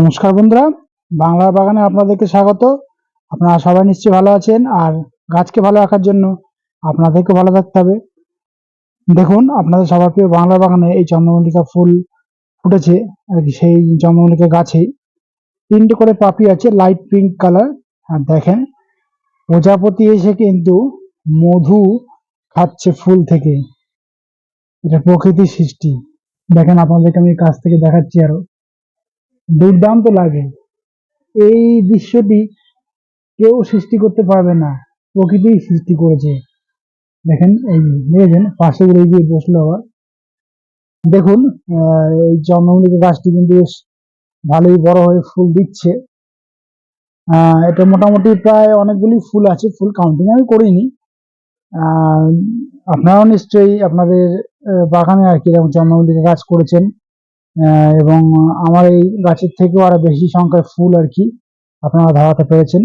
নমস্কার বন্ধুরা বাংলার বাগানে আপনাদেরকে স্বাগত। আপনারা সবাই নিশ্চয়ই ভালো আছেন আর গাছকে ভালো রাখার জন্য আপনাদেরকে ভালো থাকতে হবে। দেখুন, আপনাদের সবার প্রিয় বাংলার বাগানে এই চন্দ্রমল্লিকা ফুল ফুটেছে, আর কি সেই চন্দ্রমল্লিকা গাছেই। তিনটে করে পাপড়ি আছে লাইট পিঙ্ক কালার আর দেখেন, প্রজাপতি এসে কিন্তু মধু খাচ্ছে ফুল থেকে। এটা প্রকৃতির সৃষ্টি। দেখেন, আপনাদেরকে আমি কাছ থেকে দেখাচ্ছি আরও। দুর্দান্ত লাগে। এই দৃশ্যটি কেউ সৃষ্টি করতে পারবে না। প্রকৃতি সৃষ্টি করেছে। দেখেন, এই দেখেছেন? পাশে উড়ে গিয়ে বসল আবার। দেখুন এই চন্দ্রমল্লিকা গাছটি কিন্তু বেশ ভালোই বড় হয়ে ফুল দিচ্ছে। এটা মোটামুটি প্রায় অনেকগুলি ফুল আছে, ফুল কাউন্টিং আমি করিনি। আপনারাও নিশ্চয়ই আপনাদের বাগানে আর কি এরকম চন্দ্রমল্লিকা গাছ করেছেন। এবং আমার এই গাছের থেকেও আরও বেশি সংখ্যায় ফুল আর কি আপনারা ধরাতে পেরেছেন।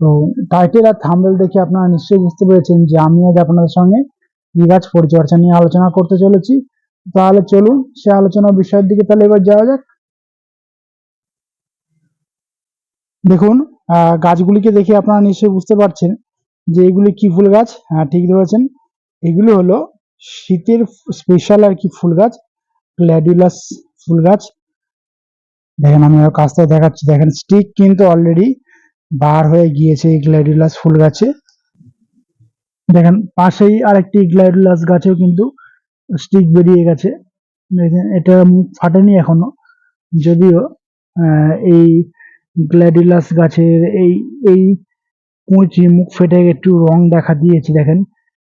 তো টাইটেল আর থাম্বেল দেখে আপনারা নিশ্চয়ই বুঝতে পেরেছেন যে আমি আজ আপনাদের সঙ্গে এই গাছ পরিচর্যা নিয়ে আলোচনা করতে চলেছি। তাহলে চলুন সে আলোচনা বিষয়ের দিকে তাহলে এবার যাওয়া যাক। দেখুন গাছগুলিকে দেখে আপনারা নিশ্চয়ই বুঝতে পারছেন যে এগুলি কি ফুল গাছ। হ্যাঁ ঠিক ধরেছেন। এগুলো হলো শীতের স্পেশাল আর কি ফুল গাছ। গ্ল্যাডিউলাস ফুল গাছ। দেখেন আমি আর কাছ থেকে দেখাচ্ছি। দেখেন স্টিক কিন্তু অলরেডি বার হয়ে গিয়েছে এই গ্ল্যাডিউলাস ফুল গাছে। দেখেন পাশেই আরেকটি গ্ল্যাডিউলাস গাছেও কিন্তু স্টিক বেরিয়ে গেছে। দেখেন, এটা মুখ ফাটেনি এখনও। যদিও এই গ্ল্যাডিউলাস গাছের এই এই কুঁচি মুখ ফেটে একটু রং দেখা দিয়েছে। দেখেন,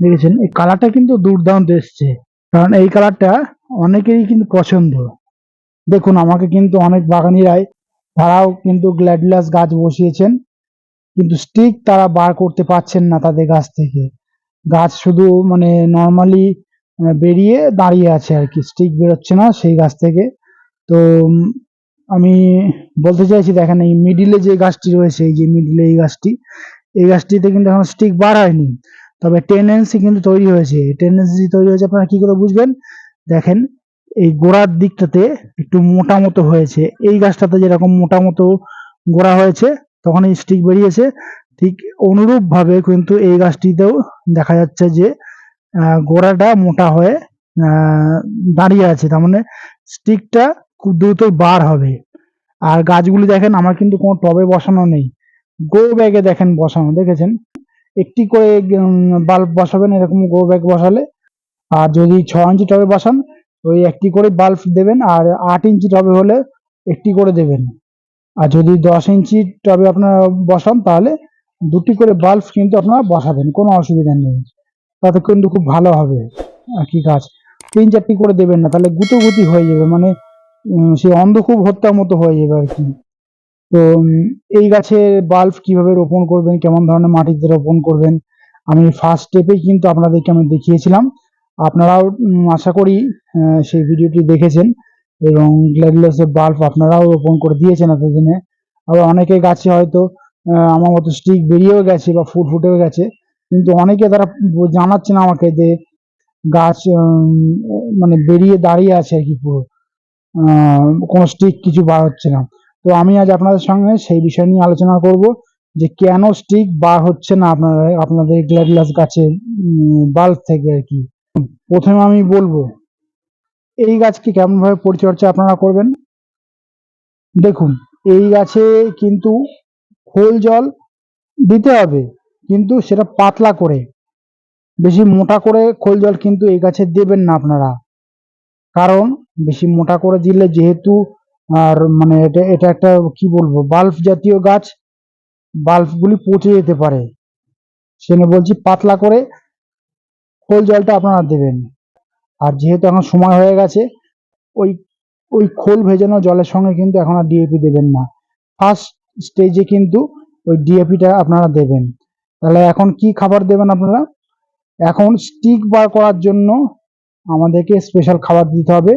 দেখেছেন? এই কালারটা কিন্তু দুর্দান্ত এসছে। কারণ এই কালারটা অনেকেরই কিন্তু পছন্দ। দেখুন, আমাকে কিন্তু অনেক বাগানিরাই, তারাও কিন্তু গ্ল্যাডলাস গাছ বসিয়েছেন, কিন্তু স্টিক তারা বার করতে পারছেন না তাদের গাছ থেকে। গাছ শুধু মানে নর্মালি বেরিয়ে দাঁড়িয়ে আছে আর কি স্টিক বেরোচ্ছে না সেই গাছ থেকে। তো আমি বলতে চাইছি, দেখেন এই মিডিলে যে গাছটি রয়েছে, এই যে মিডিলে এই গাছটি, এই গাছটিতে কিন্তু এখন স্টিক বার হয়নি। তবে টেন্ডেন্সি কিন্তু তৈরি হয়েছে। টেন্ডেন্সি তৈরি হয়েছে, আপনারা কি করে বুঝবেন? দেখেন, এই গোড়ার দিকটাতে একটু মোটা মতো হয়েছে। এই গাছটাতে যেরকম মোটা মতো গোড়া হয়েছে, তখন এই স্টিক বেরিয়েছে। ঠিক অনুরূপ ভাবে কিন্তু এই গাছটিতেও দেখা যাচ্ছে যে গোড়াটা মোটা হয়ে দাঁড়িয়ে আছে। তার মানে স্টিকটা খুব দ্রুত বার হবে। আর গাছগুলি দেখেন, আমার কিন্তু কোনো টবে বসানো নেই। গো ব্যাগে দেখেন বসানো, দেখেছেন? একটি করে বাল্ব বসাবেন, এরকম গো ব্যাগ বসালে আর যদি ছ ইঞ্চি টবে বসান ওই একটি করে বাল্ব দেবেন আর আট ইঞ্চি টবে হলে একটি করে দেবেন। আর যদি দশ ইঞ্চি টবে আপনারা বসান, তাহলে দুটি করে বাল্ব কিন্তু আপনারা বসাবেন, কোনো অসুবিধা নেই। তাতে কিন্তু খুব ভালো হবে আর কি গাছ তিন চারটি করে দেবেন না, তাহলে গুটোগুটি হয়ে যাবে মানে সে অন্ধকূপ হত্যার মতো হয়ে যাবে আর কি। তো এই গাছের বাল্ব কীভাবে রোপণ করবেন, কেমন ধরনের মাটিতে রোপণ করবেন, আমি ফার্স্ট স্টেপেই কিন্তু আপনাদেরকে আমি দেখিয়েছিলাম। আপনারাও আশা করি সেই ভিডিওটি দেখেছেন এবং গ্ল্যাডিলাসের বাল্ব আপনারাও রোপণ করে দিয়েছেন এতদিনে। আবার অনেকে গাছে হয়তো আমার মতো স্টিক বেরিয়েও গেছে বা ফুল ফুটেও গেছে, কিন্তু অনেকে তারা ব- জানাচ্ছে না আমাকে যে গাছ মানে বেরিয়ে দাঁড়িয়ে আছে আর কি পুরো। কোনো স্টিক কিছু বার হচ্ছে না। তো আমি আজ আপনাদের সঙ্গে সেই বিষয় নিয়ে আলোচনা করব যে কেন স্টিক বার হচ্ছে না আপনারা, আপনাদের গ্ল্যাডিলাস গাছে বাল্ব থেকে আর কি। প্রথমে আমি বলব, এই গাছকে কেমন ভাবে পরিচর্যা আপনারা করবেন? দেখুন, এই গাছে কিন্তু খোল জল দিতে হবে, কিন্তু সেটা পাতলা করে, বেশি মোটা করে খোল জল কিন্তু এই গাছে দেবেন না আপনারা। কারণ, বেশি মোটা করে দিলে যেহেতু, আর মানে এটা এটা একটা, কি বলব, বাল্ব জাতীয় গাছ, বাল্বগুলি পচে যেতে পারে। সেজন্য বলছি পাতলা করে খোল জলটা আপনারা দেবেন। আর যেহেতু এখন সময় হয়ে গেছে, ওই ওই খোল ভেজানো জলের সঙ্গে কিন্তু এখন আর ডিএপি দেবেন না। ফার্স্ট স্টেজে কিন্তু ওই ডিএপিটা আপনারা দেবেন। তাহলে এখন কি খাবার দেবেন আপনারা? এখন স্টিক বার করার জন্য আমাদেরকে স্পেশাল খাবার দিতে হবে।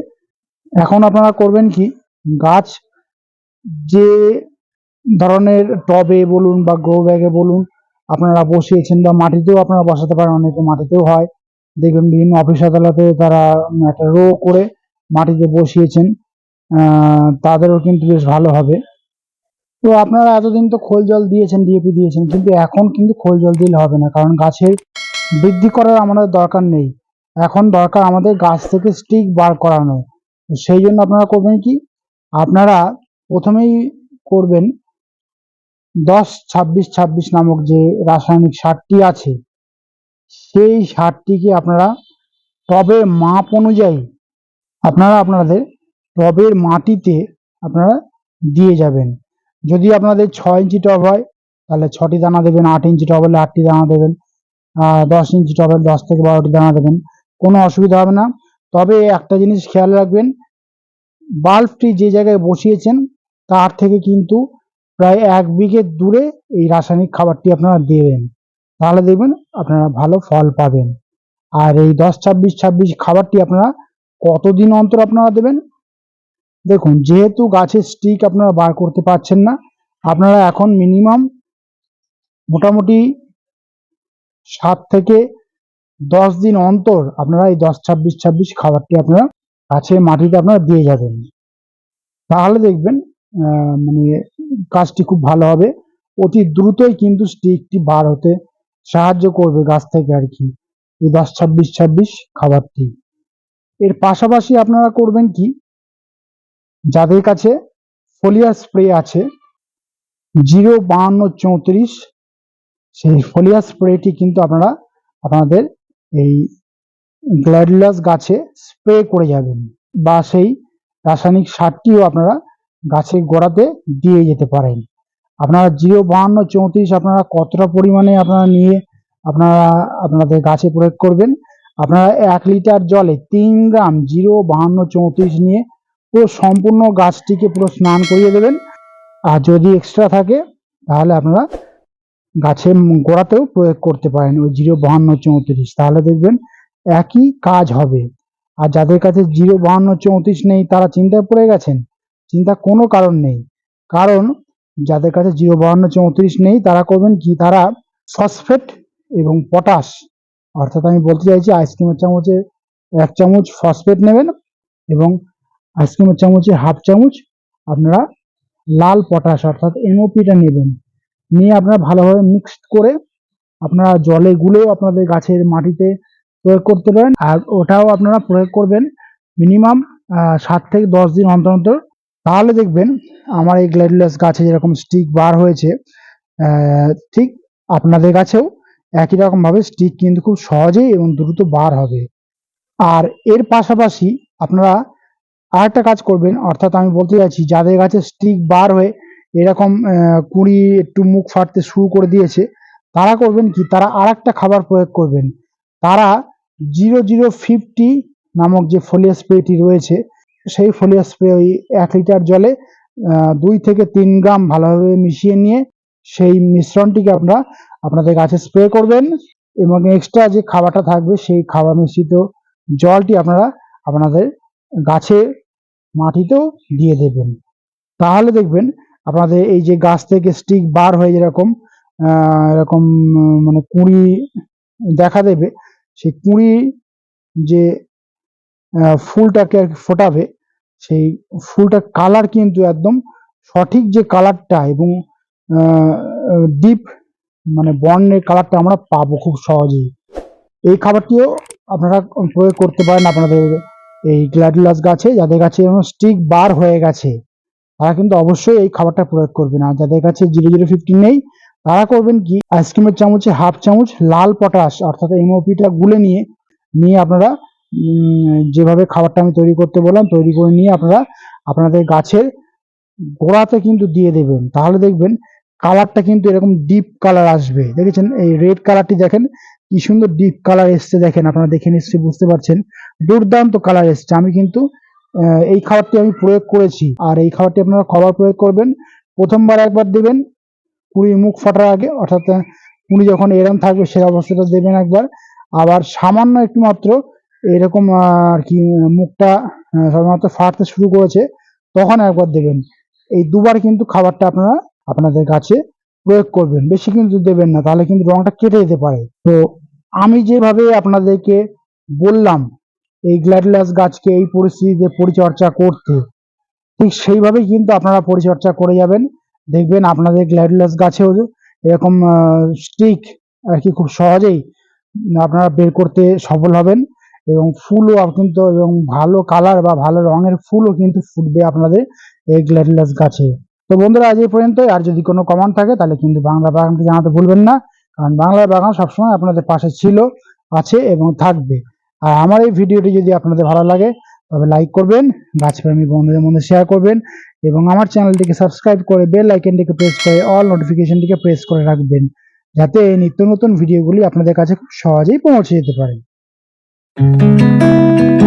এখন আপনারা করবেন কি? গাছ যে ধরনের টবে বলুন বা গ্রো ব্যাগে বলুন, আপনারা বসিয়েছেন বা মাটিতেও আপনারা বসাতে পারেন, অনেকে মাটিতেও হয়। দেখবেন বিভিন্ন অফিস আদালতে তারা একটা রো করে মাটিতে বসিয়েছেন। তাদেরও কিন্তু বেশ ভালো হবে। তো আপনারা এতদিন তো খোল জল দিয়েছেন ডিএপি দিয়েছেন, কিন্তু এখন কিন্তু খোল জল দিলে হবে না, কারণ গাছের বৃদ্ধি করার আমাদের দরকার নেই। এখন দরকার আমাদের গাছ থেকে স্টিক বার করানো। সেই জন্য আপনারা করবেন কি? আপনারা প্রথমেই করবেন দশ ছাব্বিশ ছাব্বিশ নামক যে রাসায়নিক সারটি আছে সেই সারটিকে আপনারা টবের মাপ অনুযায়ী আপনারা আপনাদের টবের মাটিতে আপনারা দিয়ে যাবেন। যদি আপনাদের ছয় ইঞ্চি টব হয়, তাহলে ছটি দানা দেবেন, আট ইঞ্চি টব হলে আটটি দানা দেবেন দশ ইঞ্চি টবে দশ থেকে বারোটি দানা দেবেন। কোনো অসুবিধা হবে না। তবে একটা জিনিস খেয়াল রাখবেন, বাল্বটি যে জায়গায় বসিয়েছেন, তার থেকে কিন্তু প্রায় এক বিঘে দূরে এই রাসায়নিক খাবারটি আপনারা দেবেন। তাহলে দেখবেন আপনারা ভালো ফল পাবেন। আর এই দশ, ছাব্বিশ ছাব্বিশ খাবারটি আপনারা কতদিন অন্তর আপনারা দেবেন? দেখুন, যেহেতু গাছের স্টিক আপনারা বার করতে পারছেন না, আপনারা এখন মিনিমাম মোটামুটি সাত থেকে দশ দিন অন্তর আপনারা এই দশ, ছাব্বিশ ছাব্বিশ খাবারটি আপনারা গাছের মাটিতে আপনারা দিয়ে যাবেন। তাহলে দেখবেন মানে কাজটি খুব ভালো হবে। অতি দ্রুতই কিন্তু স্টিকটি বার হতে সাহায্য করবে গাছ থেকে আর কি। এই দশ ছাব্বিশ ছাব্বিশ খাবারটি। এর পাশাপাশি আপনারা করবেন কি? যাদের কাছে ফোলিয়ার স্প্রে আছে, জিরো বাহান্ন চৌত্রিশ, সেই ফোলিয়ার স্প্রেটি কিন্তু আপনারা আপনাদের এই গ্ল্যাডিলাস গাছে স্প্রে করে যাবেন বা সেই রাসায়নিক সারটিও আপনারা গাছের গোড়াতে দিয়ে যেতে পারেন। আপনারা জিরো বাহান্ন চৌত্রিশ আপনারা কতটা পরিমাণে আপনারা নিয়ে আপনারা আপনাদের গাছে প্রয়োগ করবেন? আপনারা এক লিটার জলে তিন গ্রাম জিরো বাহান্ন চৌত্রিশ নিয়ে পুরো সম্পূর্ণ গাছটিকে পুরো স্নান করিয়ে দেবেন। আর যদি এক্সট্রা থাকে, তাহলে আপনারা গাছের গোড়াতেও প্রয়োগ করতে পারেন ওই জিরো বাহান্ন চৌত্রিশ। তাহলে দেখবেন একই কাজ হবে। আর যাদের কাছে জিরো বাহান্ন চৌত্রিশ নেই, তারা চিন্তায় পড়ে গেছেন। চিন্তা কোনো কারণ নেই। কারণ যাদের কাছে জিরো বাহান্ন চৌত্রিশ নেই, তারা করবেন কি? তারা ফসফেট এবং পটাশ অর্থাৎ আমি বলতে চাইছি আইসক্রিমের চামচে এক চামচ ফসফেট নেবেন এবং আইসক্রিমের চামচে হাফ চামচ আপনারা লাল পটাশ অর্থাৎ এমওপিটা নেবেন। নিয়ে আপনারা ভালোভাবে মিক্সড করে আপনারা জলে গুলেও আপনাদের গাছের মাটিতে প্রয়োগ করতে পারেন। আর ওটাও আপনারা প্রয়োগ করবেন মিনিমাম সাত থেকে দশ দিন অন্তর অন্তর তাহলে দেখবেন আমার এই গ্ল্যাডুলাস গাছে যেরকম স্টিক বার হয়েছে ঠিক আপনাদের গাছেও একই রকম ভাবে স্টিক কিন্তু খুব সহজেই এবং দ্রুত বার হবে। আর এর পাশাপাশি আপনারা আরেকটা কাজ করবেন, অর্থাৎ আমি বলতে চাইছি যাদের গাছে স্টিক বার হয়ে এরকম কুঁড়ি একটু মুখ ফাটতে শুরু করে দিয়েছে, তারা করবেন কি? তারা আরেকটা খাবার প্রয়োগ করবেন। তারা জিরো জিরো ফিফটি নামক যে ফোলিয়া স্প্রেটি রয়েছে সেই ফোলিয়া স্প্রে ওই এক লিটার জলে দুই থেকে তিন গ্রাম ভালোভাবে মিশিয়ে নিয়ে সেই মিশ্রণটিকে আপনারা আপনাদের গাছে স্প্রে করবেন এবং এক্সট্রা যে খাবারটা থাকবে সেই খাবার মিশ্রিত জলটি আপনারা আপনাদের গাছে মাটিতেও দিয়ে দেবেন। তাহলে দেখবেন আপনাদের এই যে গাছ থেকে স্টিক বার হয়ে যেরকম এরকম মানে কুঁড়ি দেখা দেবে, সেই কুঁড়ি যে ফুলটাকে ফোটাবে, সেই ফুলটার কালার কিন্তু একদম সঠিক যে কালারটা এবং ডিপ মানে বর্ণের কালারটা আমরা পাবো খুব সহজেই। এই খাবারটিও আপনারা প্রয়োগ করতে পারেন আপনাদের এই গ্ল্যাডিলাস গাছে, যাদের কাছে গাছে স্টিক বার হয়ে গেছে, তারা কিন্তু অবশ্যই এই খাবারটা প্রয়োগ করবেন। আর যাদের কাছে জিরো জিরো ফিফটি নেই, তারা করবেন কি আইসক্রিমের চামচে হাফ চামচ লাল পটাশ অর্থাৎ এমওপিটা গুলে নিয়ে নিয়ে আপনারা যেভাবে খাবারটা আমি তৈরি করতে বললাম, তৈরি করে নিয়ে আপনারা আপনাদের গাছের গোড়াতে কিন্তু দিয়ে দেবেন। তাহলে দেখবেন কালারটা কিন্তু এরকম ডিপ কালার আসবে। দেখেছেন? এই রেড কালারটি দেখেন, কি সুন্দর ডিপ কালার এসছে দেখেন, আপনারা দেখে নিশ্চয়ই বুঝতে পারছেন। দুর্দান্ত কালার এসছে। আমি কিন্তু এই খাবারটি আমি প্রয়োগ করেছি। আর এই খাবারটি আপনারা খাবার প্রয়োগ করবেন, প্রথমবার একবার দেবেন কুড়ি মুখ ফাটার আগে, অর্থাৎ কুড়ি যখন এরম থাকবে সেই অবস্থাটা দেবেন একবার। আবার সামান্য একটু মাত্র এরকম আর কি, মুখটা সাধারণত ফাটতে শুরু করেছে, তখন একবার দেবেন। এই দুবার কিন্তু খাবারটা আপনারা আপনাদের গাছে প্রয়োগ করবেন। বেশি কিন্তু দেবেন না, তাহলে কিন্তু রংটা কেটে যেতে পারে। তো আমি যেভাবে আপনাদেরকে বললাম, এই গ্ল্যাডিলাস গাছকে এই পরিস্থিতিতে পরিচর্যা করতে, ঠিক সেইভাবেই কিন্তু আপনারা পরিচর্যা করে যাবেন। দেখবেন আপনাদের গ্ল্যাডিলাস গাছেও এরকম স্টিক আর কি খুব সহজেই আপনারা বের করতে সফল হবেন। এবং ফুলও কিন্তু এবং ভালো কালার বা ভালো রঙের ফুলও কিন্তু ফুটবে আপনাদের এই গ্ল্যাডিলাস গাছে। তো বন্ধুরা, আজ এই পর্যন্তই। আর যদি কোনো কমেন্ট থাকে, তাহলে কিন্তু বাংলা বাগানকে জানাতে ভুলবেন না। কারণ বাংলা বাগান সবসময় আপনাদের পাশে ছিল, আছে এবং থাকবে। আর আমার এই ভিডিওটি যদি আপনাদের ভালো লাগে, তবে লাইক করবেন, গাছপ্রেমী বন্ধুদের মধ্যে শেয়ার করবেন, এবং আমার চ্যানেলটিকে সাবস্ক্রাইব করে বেল আইকনটিকে প্রেস করে অল নোটিফিকেশনটিকে প্রেস করে রাখবেন, যাতে এই নিত্য নতুন ভিডিওগুলি আপনাদের কাছে খুব সহজেই পৌঁছে যেতে পারে। Música